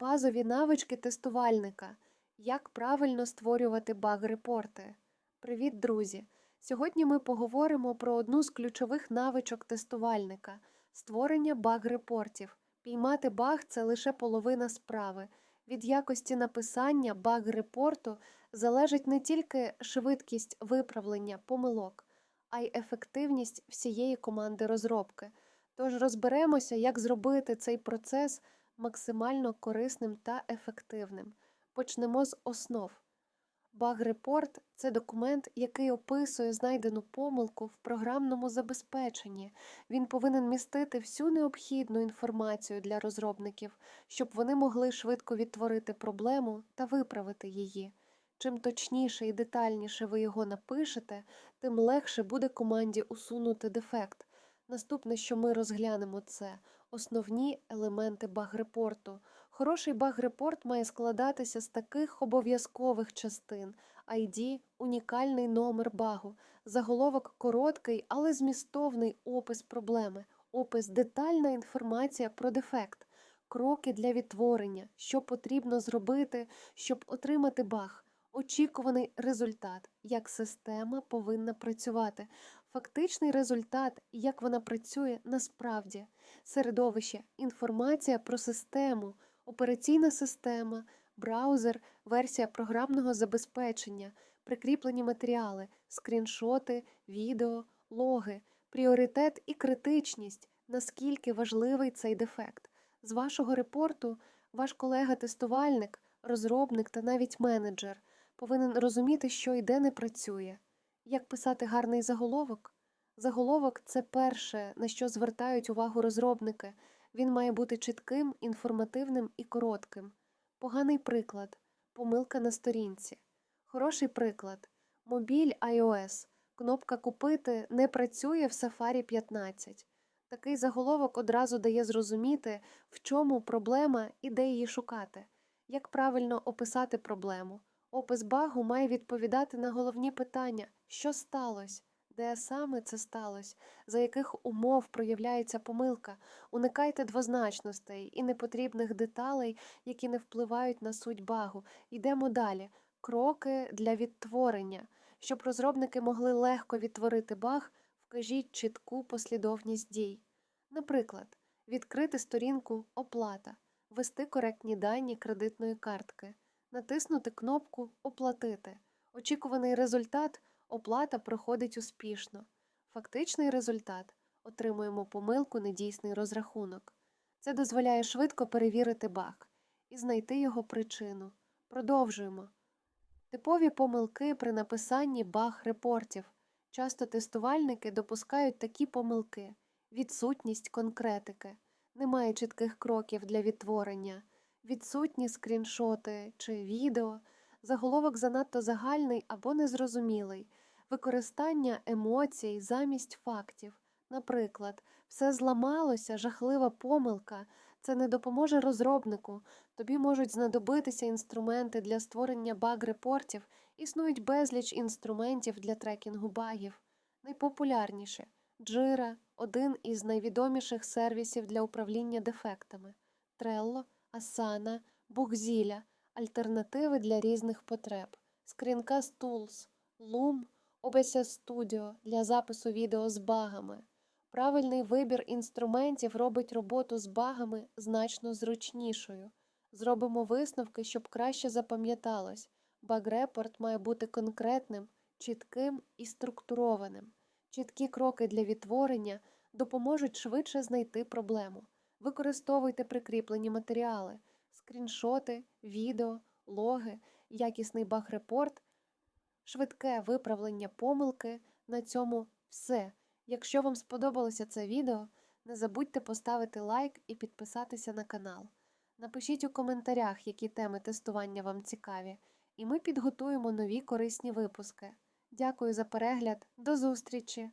Базові навички тестувальника. Як правильно створювати баг-репорти. Привіт, друзі! Сьогодні ми поговоримо про одну з ключових навичок тестувальника створення баг-репортів. Піймати баг це лише половина справи. Від якості написання баг-репорту залежить не тільки швидкість виправлення помилок, а й ефективність всієї команди розробки. Тож розберемося, як зробити цей процес максимально корисним та ефективним. Почнемо з основ. Баг-репорт це документ, який описує знайдену помилку в програмному забезпеченні. Він повинен містити всю необхідну інформацію для розробників, щоб вони могли швидко відтворити проблему та виправити її. Чим точніше і детальніше ви його напишете, тим легше буде команді усунути дефект. Наступне, що ми розглянемо, це основні елементи баг-репорту. Хороший баг-репорт має складатися з таких обов'язкових частин: ID, унікальний номер багу, заголовок короткий, але змістовний опис проблеми, опис детальна інформація про дефект, кроки для відтворення, що потрібно зробити, щоб отримати баг. Очікуваний результат, як система повинна працювати, фактичний результат, як вона працює насправді, середовище, інформація про систему, операційна система, браузер, версія програмного забезпечення, прикріплені матеріали, скріншоти, відео, логи, пріоритет і критичність, наскільки важливий цей дефект. З вашого репорту ваш колега-тестувальник, розробник та навіть менеджер повинен розуміти, що і не працює. Як писати гарний заголовок? Заголовок це перше, на що звертають увагу розробники. Він має бути чітким, інформативним і коротким. Поганий приклад помилка на сторінці. Хороший приклад мобіль iOS. Кнопка Купити не працює в Safari 15. Такий заголовок одразу дає зрозуміти, в чому проблема і де її шукати. Як правильно описати проблему. Опис багу має відповідати на головні питання, що сталося, де саме це сталося, за яких умов проявляється помилка. Уникайте двозначностей і непотрібних деталей, які не впливають на суть багу. Йдемо далі. Кроки для відтворення. Щоб розробники могли легко відтворити баг, вкажіть чітку послідовність дій. Наприклад, відкрити сторінку Оплата, ввести коректні дані кредитної картки натиснути кнопку Оплатити. Очікуваний результат оплата проходить успішно. Фактичний результат отримуємо помилку недійсний розрахунок. Це дозволяє швидко перевірити баг і знайти його причину. Продовжуємо. Типові помилки при написанні баг репортів. Часто тестувальники допускають такі помилки: відсутність конкретики, немає чітких кроків для відтворення відсутні скріншоти чи відео, заголовок занадто загальний або незрозумілий, використання емоцій замість фактів. Наприклад, все зламалося, жахлива помилка, це не допоможе розробнику, тобі можуть знадобитися інструменти для створення баг-репортів, існують безліч інструментів для трекінгу багів. Найпопулярніше Jira – один із найвідоміших сервісів для управління дефектами, Trello – Asana, Bugzilla – альтернативи для різних потреб, Screencast Tools, Loom, OBS Studio для запису відео з багами. Правильний вибір інструментів робить роботу з багами значно зручнішою. Зробимо висновки, щоб краще запам'яталось. Баг-репорт має бути конкретним, чітким і структурованим. Чіткі кроки для відтворення допоможуть швидше знайти проблему. Використовуйте прикріплені матеріали, скріншоти, відео, логи, якісний баг-репорт, швидке виправлення помилки. На цьому все. Якщо вам сподобалося це відео, не забудьте поставити лайк і підписатися на канал. Напишіть у коментарях, які теми тестування вам цікаві, і ми підготуємо нові корисні випуски. Дякую за перегляд, до зустрічі!